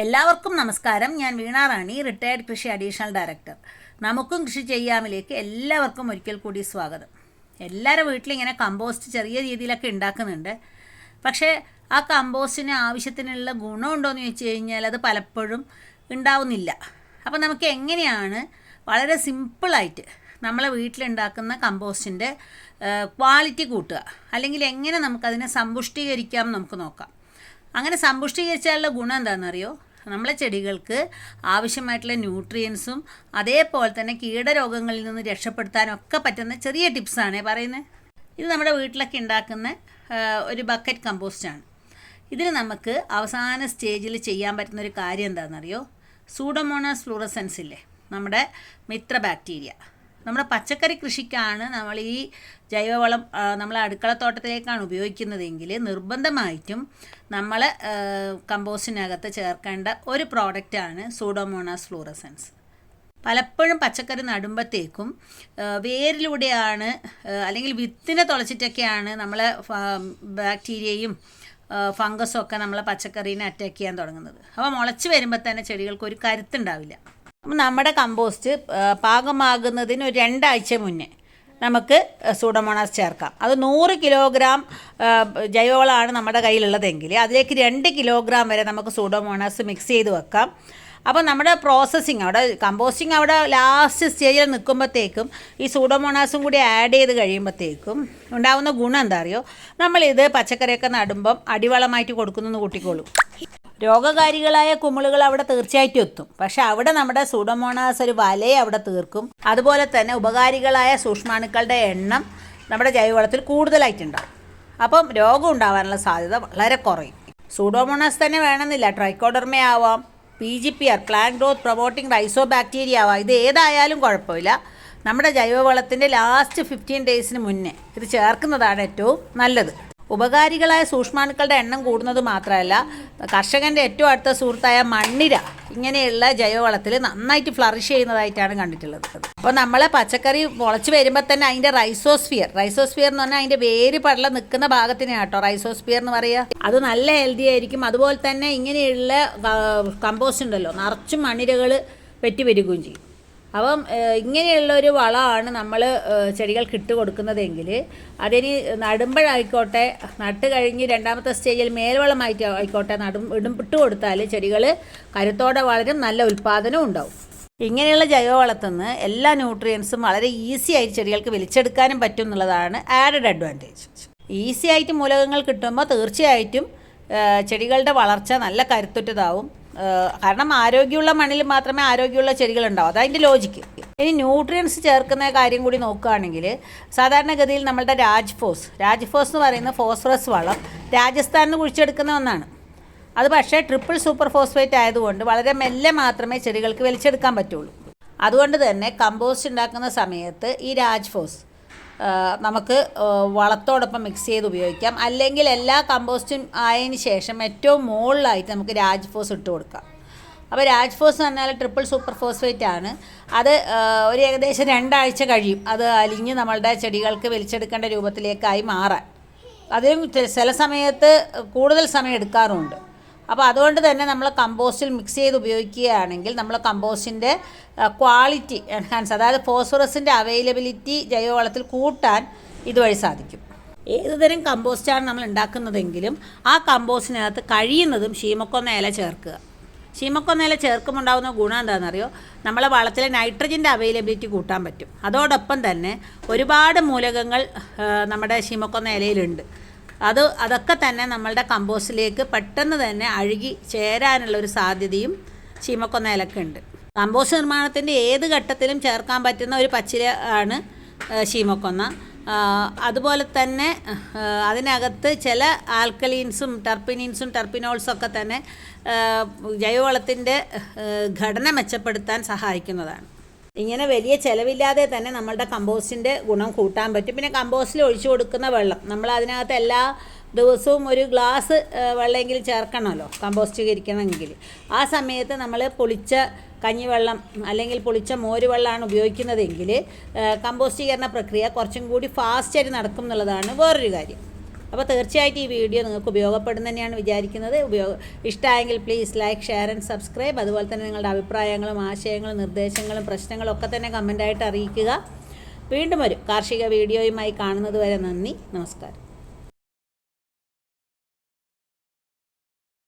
എല്ലാവർക്കും നമസ്കാരം. ഞാൻ വീണ റാണി റിട്ടയർഡ് കൃഷി അഡീഷണൽ ഡയറക്ടർ നമുക്കും കൃഷി ചെയ്യാമിലേക്ക് എല്ലാവർക്കും ഒരിക്കൽ കൂടി സ്വാഗതം. എല്ലാവരുടെ വീട്ടിലിങ്ങനെ കമ്പോസ്റ്റ് ചെറിയ രീതിയിലൊക്കെ ഉണ്ടാക്കുന്നുണ്ട്. പക്ഷേ ആ കമ്പോസ്റ്റിന് ആവശ്യത്തിനുള്ള ഗുണമുണ്ടോ എന്ന് ചോദിച്ചു കഴിഞ്ഞാൽ അത് പലപ്പോഴും ഉണ്ടാവുന്നില്ല. അപ്പോൾ നമുക്ക് എങ്ങനെയാണ് വളരെ സിമ്പിളായിട്ട് നമ്മളെ വീട്ടിലുണ്ടാക്കുന്ന കമ്പോസ്റ്റിന്റെ ക്വാളിറ്റി കൂട്ടുക? അല്ലെങ്കിൽ എങ്ങനെ നമുക്കതിനെ സമ്പുഷ്ടീകരിക്കാം നമുക്ക് നോക്കാം. അങ്ങനെ സമ്പുഷ്ടീകരിച്ചാലുള്ള ഗുണം എന്താണെന്നറിയോ? നമ്മളെ ചെടികൾക്ക് ആവശ്യമായിട്ടുള്ള ന്യൂട്രിയൻസും അതേപോലെ തന്നെ കീടരോഗങ്ങളിൽ നിന്ന് രക്ഷപ്പെടുത്താനൊക്കെ പറ്റുന്ന ചെറിയ ടിപ്സാണ് പറയുന്നത് ഇത് നമ്മുടെ വീട്ടിലൊക്കെ ഉണ്ടാക്കുന്ന ഒരു ബക്കറ്റ് കമ്പോസ്റ്റാണ് ഇതിന് നമുക്ക് അവസാന സ്റ്റേജിൽ ചെയ്യാൻ പറ്റുന്ന ഒരു കാര്യം എന്താണെന്നറിയോ? സൂഡോമോണാസ് ഫ്ലൂറസെൻസ് ഇല്ലേ? നമ്മുടെ മിത്ര ബാക്ടീരിയ നമ്മുടെ പച്ചക്കറി കൃഷിക്കാണ് നമ്മൾ ഈ ജൈവവളം നമ്മൾ അടുക്കളത്തോട്ടത്തിലേക്കാണ് ഉപയോഗിക്കുന്നതെങ്കിൽ നിർബന്ധമായിട്ടും നമ്മൾ കമ്പോസ്റ്റിനകത്ത് ചേർക്കേണ്ട ഒരു പ്രോഡക്റ്റാണ് സൂഡോമോണാസ് ഫ്ലൂറസൻസ് പലപ്പോഴും പച്ചക്കറി നടുമ്പത്തേക്കും വേരിലൂടെയാണ് അല്ലെങ്കിൽ വിത്തിനെ തുളച്ചിട്ടൊക്കെയാണ് നമ്മൾ ബാക്ടീരിയയും ഫംഗസും ഒക്കെ നമ്മളെ പച്ചക്കറീനെ അറ്റാക്ക് ചെയ്യാൻ തുടങ്ങുന്നത്. അപ്പോൾ മുളച്ച് വരുമ്പോൾ തന്നെ ചെടികൾക്ക് ഒരു കരുത്തുണ്ടാവില്ല അപ്പം നമ്മുടെ കമ്പോസ്റ്റ് പാകമാകുന്നതിന് ഒരു രണ്ടാഴ്ച മുന്നേ നമുക്ക് സൂഡോമോണാസ് ചേർക്കാം. അത് നൂറ് കിലോഗ്രാം ജൈവവളമാണ് നമ്മുടെ കയ്യിലുള്ളതെങ്കിൽ അതിലേക്ക് രണ്ട് കിലോഗ്രാം വരെ നമുക്ക് സൂഡോമോണാസ് മിക്സ് ചെയ്ത് വെക്കാം. അപ്പോൾ നമ്മുടെ പ്രോസസ്സിങ് അവിടെ കമ്പോസ്റ്റിംഗ് അവിടെ ലാസ്റ്റ് സ്റ്റേജിൽ നിൽക്കുമ്പോഴത്തേക്കും ഈ സൂഡോമോണാസും കൂടി ആഡ് ചെയ്ത് കഴിയുമ്പോഴത്തേക്കും ഉണ്ടാകുന്ന ഗുണം എന്താ അറിയോ? നമ്മളിത് പച്ചക്കറിയൊക്കെ നടുമ്പം അടിവളമായിട്ട് കൊടുക്കുന്നു കൂട്ടിക്കോളും. രോഗകാരികളായ കുമിളുകൾ അവിടെ തീർച്ചയായിട്ടും എത്തും. പക്ഷെ അവിടെ നമ്മുടെ സൂഡോമോണാസ് ഒരു വലയെ അവിടെ തീർക്കും. അതുപോലെ തന്നെ ഉപകാരികളായ സൂക്ഷ്മാണുക്കളുടെ എണ്ണം നമ്മുടെ ജൈവവളത്തിൽ കൂടുതലായിട്ടുണ്ടാകും അപ്പം രോഗം ഉണ്ടാവാനുള്ള സാധ്യത വളരെ കുറയും. സൂഡോമോണാസ് തന്നെ വേണമെന്നില്ല. ട്രൈക്കോഡർമ ആവാം P G P R plant growth promoting rhizobacteria ആവാം. ഇത് ഏതായാലും കുഴപ്പമില്ല. നമ്മുടെ ജൈവവളത്തിന്റെ ലാസ്റ്റ് ഫിഫ്റ്റീൻ ഡേയ്സിന് മുന്നേ ഇത് ചേർക്കുന്നതാണ് ഏറ്റവും നല്ലത്. ഉപകാരികളായ സൂക്ഷ്മാണുക്കളുടെ എണ്ണം കൂടുന്നത് മാത്രമല്ല കർഷകന്റെ ഏറ്റവും അടുത്ത സുഹൃത്തായ മണ്ണിര ഇങ്ങനെയുള്ള ജൈവവളത്തിൽ നന്നായിട്ട് ഫ്ലറിഷ് ചെയ്യുന്നതായിട്ടാണ് കണ്ടിട്ടുള്ളത്. അപ്പോൾ നമ്മളെ പച്ചക്കറി മുളച്ച് വരുമ്പോൾ തന്നെ അതിന്റെ റൈസോസ്ഫിയർ റൈസോസ്ഫിയർ എന്ന് പറഞ്ഞാൽ അതിന്റെ വേര് പടല നിൽക്കുന്ന ഭാഗത്തിനാണ് കേട്ടോ റൈസോസ്ഫിയർ എന്ന് പറയുക അത് നല്ല ഹെൽത്തി ആയിരിക്കും. അതുപോലെ തന്നെ ഇങ്ങനെയുള്ള കമ്പോസ്റ്റ് ഉണ്ടല്ലോ നിറച്ചും മണ്ണിരകൾ പെറ്റി വരികയും ചെയ്യും. അപ്പം ഇങ്ങനെയുള്ള ഒരു വളമാണ് നമ്മൾ ചെടികൾക്ക് ഇട്ട് കൊടുക്കുന്നതെങ്കിൽ അതിന് നടുമ്പോഴായിക്കോട്ടെ നട്ട് കഴിഞ്ഞ് രണ്ടാമത്തെ സ്റ്റേജിൽ മേൽവളമായിട്ട് ആയിക്കോട്ടെ നടും ഇടും ഇട്ട് കൊടുത്താൽ ചെടികൾ കരുത്തോടെ വളരും നല്ല ഉൽപ്പാദനവും ഉണ്ടാവും. ഇങ്ങനെയുള്ള ജൈവവളത്തിൽ നിന്ന് എല്ലാ ന്യൂട്രിയൻസും വളരെ ഈസി ആയിട്ട് ചെടികൾക്ക് വലിച്ചെടുക്കാനും പറ്റും എന്നുള്ളതാണ് ആഡഡ് അഡ്വാന്റേജ് ഈസി ആയിട്ട് മൂലകങ്ങൾ കിട്ടുമ്പോൾ തീർച്ചയായിട്ടും ചെടികളുടെ വളർച്ച നല്ല കരുത്തുറ്റതാവും. കാരണം ആരോഗ്യമുള്ള മണ്ണിൽ മാത്രമേ ആരോഗ്യമുള്ള ചെടികൾ ഉണ്ടാവും അതതിന്റെ ലോജിക്ക് ഇനി ന്യൂട്രിയൻസ് ചേർക്കുന്ന കാര്യം കൂടി നോക്കുകയാണെങ്കിൽ സാധാരണഗതിയിൽ നമ്മളുടെ രാജ്ഫോസ് രാജ്ഫോസ് എന്ന് പറയുന്ന ഫോസ്ഫറസ് വളം രാജസ്ഥാനിൽ കുഴിച്ചെടുക്കുന്ന ഒന്നാണ്. അത് പക്ഷേ ട്രിപ്പിൾ സൂപ്പർ ഫോസ്ഫേറ്റ് ആയതുകൊണ്ട് വളരെ മെല്ലെ മാത്രമേ ചെടികൾക്ക് വലിച്ചെടുക്കാൻ പറ്റുള്ളൂ. അതുകൊണ്ട് തന്നെ കമ്പോസ്റ്റ് ഉണ്ടാക്കുന്ന സമയത്ത് ഈ രാജ്ഫോസ് നമുക്ക് വളത്തോടൊപ്പം മിക്സ് ചെയ്ത് ഉപയോഗിക്കാം. അല്ലെങ്കിൽ എല്ലാ കമ്പോസ്റ്റും ആയതിനു ശേഷം ഏറ്റവും മുകളിലായിട്ട് നമുക്ക് രാജ്ഫോസ് ഇട്ട് കൊടുക്കാം. അപ്പോൾ രാജ്ഫോസ് എന്ന് പറഞ്ഞാൽ ട്രിപ്പിൾ സൂപ്പർ ഫോസ്ഫേറ്റ് ആണ്. അത് ഒരു ഏകദേശം രണ്ടാഴ്ച കഴിയും. അത് അലിഞ്ഞ് നമ്മളുടെ ചെടികൾക്ക് വലിച്ചെടുക്കേണ്ട രൂപത്തിലേക്കായി മാറാൻ. അതിനും ചില സമയത്ത് കൂടുതൽ സമയം എടുക്കാറുമുണ്ട്. അപ്പോൾ അതുകൊണ്ട് തന്നെ നമ്മൾ കമ്പോസ്റ്റിൽ മിക്സ് ചെയ്ത് ഉപയോഗിക്കുകയാണെങ്കിൽ നമ്മൾ കമ്പോസ്റ്റിന്റെ ക്വാളിറ്റി എൻഹാൻസ് അതായത് ഫോസ്ഫറസിന്റെ അവൈലബിലിറ്റി ജൈവവളത്തിൽ കൂട്ടാൻ ഇതുവഴി സാധിക്കും. ഏതുതരം കമ്പോസ്റ്റാണ് നമ്മൾ ഉണ്ടാക്കുന്നതെങ്കിലും ആ കമ്പോസ്റ്റിനകത്ത് കഴിയുന്നതും ശീമക്കൊന്ന ഇല ചേർക്കുക. ചേർക്കുമ്പോൾ ഉണ്ടാകുന്ന ഗുണം എന്താണെന്നറിയോ? നമ്മളെ വളത്തിലെ നൈട്രജന്റെ അവൈലബിലിറ്റി കൂട്ടാൻ പറ്റും. അതോടൊപ്പം തന്നെ ഒരുപാട് മൂലകങ്ങൾ നമ്മുടെ ശീമക്കൊന്ന ഇലയിലുണ്ട്. അത് അതൊക്കെ തന്നെ നമ്മളുടെ കമ്പോസ്റ്റിലേക്ക് പെട്ടെന്ന് തന്നെ അഴുകി ചേരാനുള്ള ഒരു സാധ്യതയും ചീമക്കൊന്ന ഇലക്ക് ഉണ്ട്. കമ്പോസ്റ്റ് നിർമ്മാണത്തിന്റെ ഏത് ഘട്ടത്തിലും ചേർക്കാൻ പറ്റുന്ന ഒരു പച്ചില ആണ് ചീമക്കൊന്ന. അതുപോലെ തന്നെ അതിനകത്ത് ചില ആൽക്കലീൻസും ടെർപ്പിനീൻസും ടെർപ്പിനോൾസും ഒക്കെ തന്നെ ജൈവവളത്തിന്റെ ഘടന മെച്ചപ്പെടുത്താൻ സഹായിക്കുന്നതാണ്. ഇങ്ങനെ വലിയ ചിലവില്ലാതെ തന്നെ നമ്മളുടെ കമ്പോസ്റ്റിന്റെ ഗുണം കൂട്ടാൻ പറ്റും. പിന്നെ കമ്പോസ്റ്റിൽ ഒഴിച്ചു കൊടുക്കുന്ന വെള്ളം നമ്മൾ അതിനകത്ത് എല്ലാ ദിവസവും ഒരു ഗ്ലാസ് വെള്ളമെങ്കിൽ ചേർക്കണമല്ലോ കമ്പോസ്റ്റീകരിക്കണമെങ്കിൽ ആ സമയത്ത് നമ്മൾ പൊളിച്ച കഞ്ഞിവെള്ളം അല്ലെങ്കിൽ പൊളിച്ച മോര് വെള്ളമാണ് ഉപയോഗിക്കുന്നതെങ്കിൽ കമ്പോസ്റ്റീകരണ പ്രക്രിയ കുറച്ചും കൂടി ഫാസ്റ്റായിട്ട് നടക്കും എന്നുള്ളതാണ് വേറൊരു കാര്യം. അപ്പോൾ തീർച്ചയായിട്ടും ഈ വീഡിയോ നിങ്ങൾക്ക് ഉപയോഗപ്പെടും തന്നെയാണ് വിചാരിക്കുന്നത്. ഉപയോഗ ഇഷ്ടമായെങ്കിൽ please like share and subscribe അതുപോലെ തന്നെ നിങ്ങളുടെ അഭിപ്രായങ്ങളും ആശയങ്ങളും നിർദ്ദേശങ്ങളും പ്രശ്നങ്ങളും ഒക്കെ തന്നെ കമന്റായിട്ട് അറിയിക്കുക. വീണ്ടും ഒരു കാർഷിക വീഡിയോയുമായി കാണുന്നത് വരെ നന്ദി. നമസ്കാരം.